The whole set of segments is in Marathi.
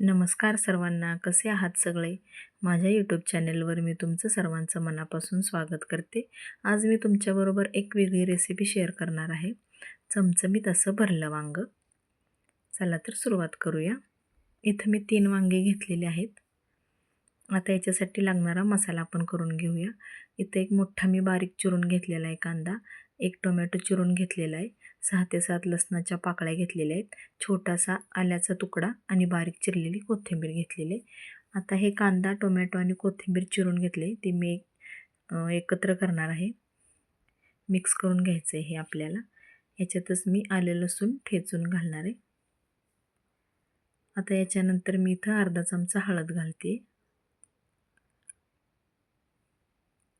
नमस्कार सर्वांना कसे आहात सगळे? माझ्या यूट्यूब चॅनेलवर मी तुमचं सर्वांचं मनापासून स्वागत करते. आज मी तुमच्याबरोबर एक वेगळी रेसिपी शेअर करणार आहे. चमचमीत असं भरलं वांग. चला तर सुरुवात करूया. इथं मी तीन वांगे घेतलेले आहेत. आता याच्यासाठी लागणारा मसाला आपण करून घेऊया. इथं एक मोठा मी बारीक चिरून घेतलेला आहे कांदा. एक टोमॅटो चिरून घेतलेला आहे. सहा ते सात लसणाच्या पाकळ्या घेतलेल्या आहेत. छोटासा आल्याचा तुकडा आणि बारीक चिरलेली कोथिंबीर घेतलेली आता हे कांदा टोमॅटो आणि कोथिंबीर चिरून घेतले. ते मी एकत्र करणार आहे. मिक्स करून घ्यायचं आहे हे आपल्याला. याच्यातच मी आले लसूण ठेचून घालणार आहे. आता याच्यानंतर मी इथं अर्धा चमचा हळद घालते.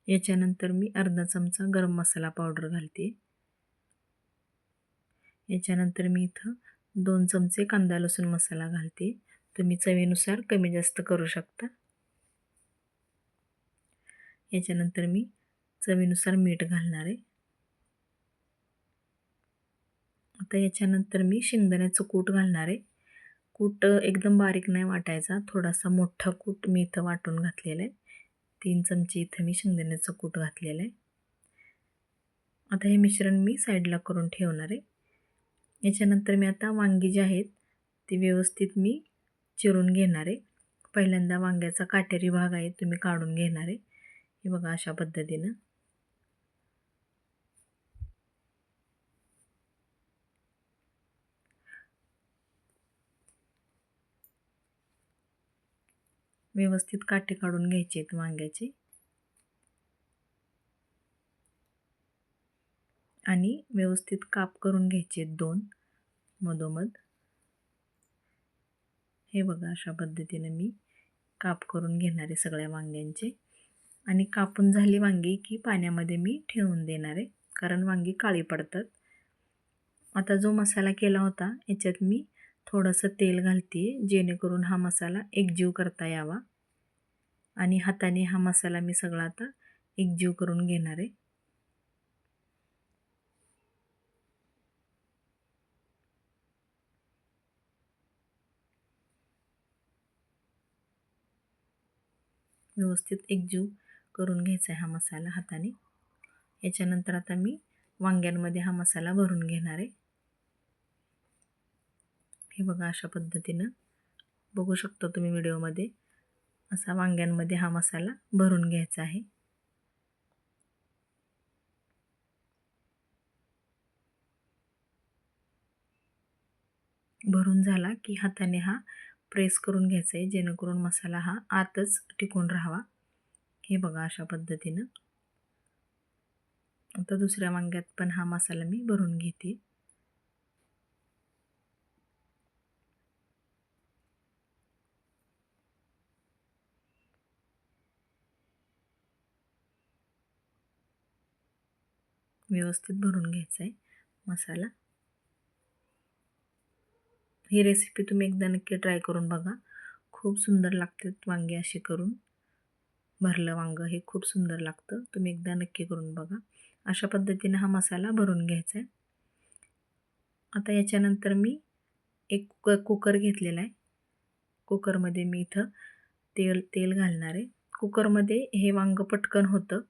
याच्यानंतर मी अर्धा चमचा गरम मसाला पावडर घालते. याच्यानंतर मी इथं दोन चमचे कांदा लसूण मसाला घालते. तुम्ही चवीनुसार कमी जास्त करू शकता. याच्यानंतर मी चवीनुसार मीठ घालणार आहे. आता याच्यानंतर मी शेंगदाण्याचं कूट घालणार आहे. कूट एकदम बारीक नाही वाटायचा थोडासा मोठा कूट मी इथं वाटून घातलेला आहे. तीन चमचे इथं मी शेंगदाण्याचं कूट घातलेलं आहे. आता हे मिश्रण मी साईडला करून ठेवणार आहे. याच्यानंतर मी आता वांगी जी आहेत ती व्यवस्थित मी चिरून घेणार आहे. पहिल्यांदा वांग्याचा काटेरी भाग आहे तुम्ही काढून घेणार आहे. हे बघा अशा पद्धतीनं. व्यवस्थित काटे काढून घ्यायचे आहेत वांग्याचे. आणि व्यवस्थित काप करून घ्यायचे आहेत दोन मधोमध. हे बघा अशा पद्धतीने मी काप करून घेणार आहे सगळ्या वांग्यांचे. आणि कापून झाली वांगी की पाण्यामध्ये मी ठेवून देणार आहे कारण वांगी काळी पडतात. आता जो मसाला केला होता याच्यात मी थोडंसं तेल घालते जेणेकरून हा मसाला एकजीव करता यावा. आणि हाताने हा मसाला मी सगळा आता एकजीव करून घेणार आहे. व्यवस्थित एकजीव करून घ्यायचा आहे हा मसाला हाताने. याच्यानंतर आता मी वांग्यांमध्ये हा मसाला भरून घेणार आहे. हे बघा अशा पद्धतीनं. बघू शकतो तुम्ही व्हिडिओमध्ये. असा वांग्यांमध्ये हा मसाला भरून घ्यायचा आहे. भरून झाला की हाताने हा प्रेस करून घ्यायचा आहे जेणेकरून मसाला हा आतच टिकून राहावा. हे बघा अशा पद्धतीनं. आता दुसऱ्या वांग्यात पण हा मसाला मी भरून घेते. व्यवस्थित भरून घ्यायचा आहे मसाला. ही रेसिपी तुम्ही एकदा नक्की ट्राय करून बघा. खूप सुंदर लागते वांगे असे करून. भरलं वांगं हे खूप सुंदर लागतं. तुम्ही एकदा नक्की करून बघा. अशा पद्धतीने हा मसाला भरून घ्यायचा आहे आता याच्यानंतर मी एक कुकर कुकर घेतलेला आहे. कुकरमध्ये मी इथं तेल तेल घालणार आहे. कुकरमध्ये हे वांगं पटकन होतं.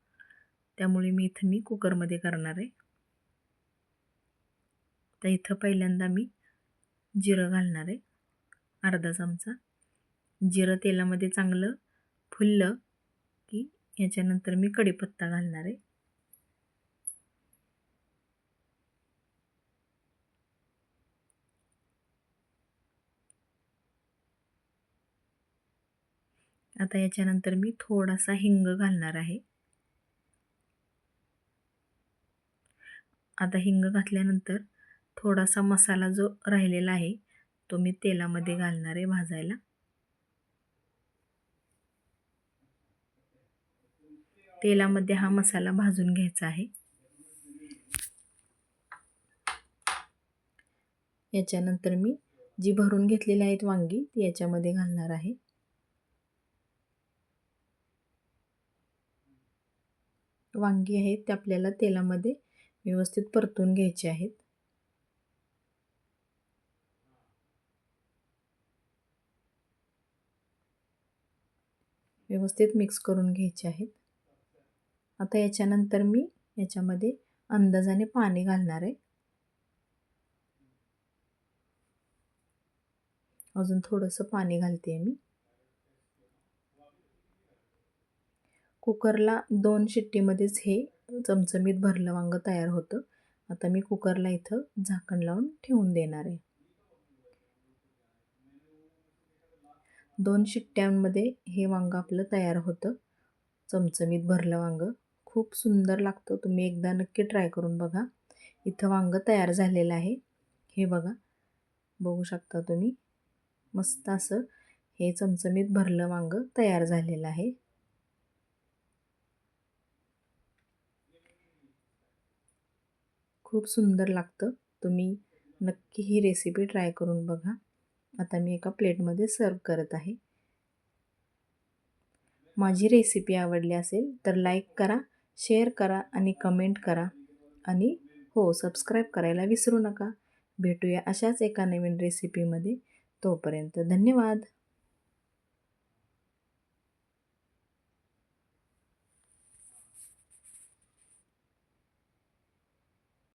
त्यामुळे मी इथं मी कुकरमध्ये करणार आहे. तर इथं पहिल्यांदा मी जिरं घालणार आहे. अर्धा चमचा. जिरं तेलामध्ये चांगलं फुललं की याच्यानंतर मी कढीपत्ता घालणार आहे. आता याच्यानंतर मी थोडासा हिंग घालणार आहे. आता हिंग घातल्यानंतर थोडासा मसाला जो राहिलेला आहे तो मी तेलामध्ये घालणार आहे भाजायला. तेलामध्ये हा मसाला भाजून घ्यायचा आहे. याच्यानंतर मी जी भरून घेतलेली आहेत वांगी ती याच्यामध्ये घालणार आहे. वांगी आहेत ते आपल्याला तेलामध्ये व्यवस्थित परतून घ्यायचे आहेत. व्यवस्थित मिक्स करून घ्यायचे आहेत. आता याच्यानंतर मी याच्यामध्ये अंदाजाने पाणी घालणार आहे. अजून थोडंसं पाणी घालते मी. कुकरला दोन शिट्टीमध्येच हे चमचमीत भरलं वांगं तयार होतं. आता मी कुकरला इथं झाकण लावून ठेवून देणार आहे. दोन शिट्ट्यांमध्ये हे वांगं आपलं तयार होतं. चमचमीत भरलं वांगं. खूप सुंदर लागतं. तुम्ही एकदा नक्की ट्राय करून बघा. इथं वांगं तयार झालेलं आहे. हे बघा. बघू शकता तुम्ही. मस्त असं हे चमचमीत भरलं वांगं तयार झालेलं आहे. खूप सुंदर लागतं. तुम्ही नक्की ही रेसिपी ट्राय करून बघा. आता मी एका प्लेटमध्ये सर्व करत आहे. माझी रेसिपी आवडली असेल तर लाईक करा शेअर करा आणि कमेंट करा. आणि हो सबस्क्राईब करायला विसरू नका. भेटूया अशाच एका नवीन रेसिपीमध्ये तोपर्यंत धन्यवाद.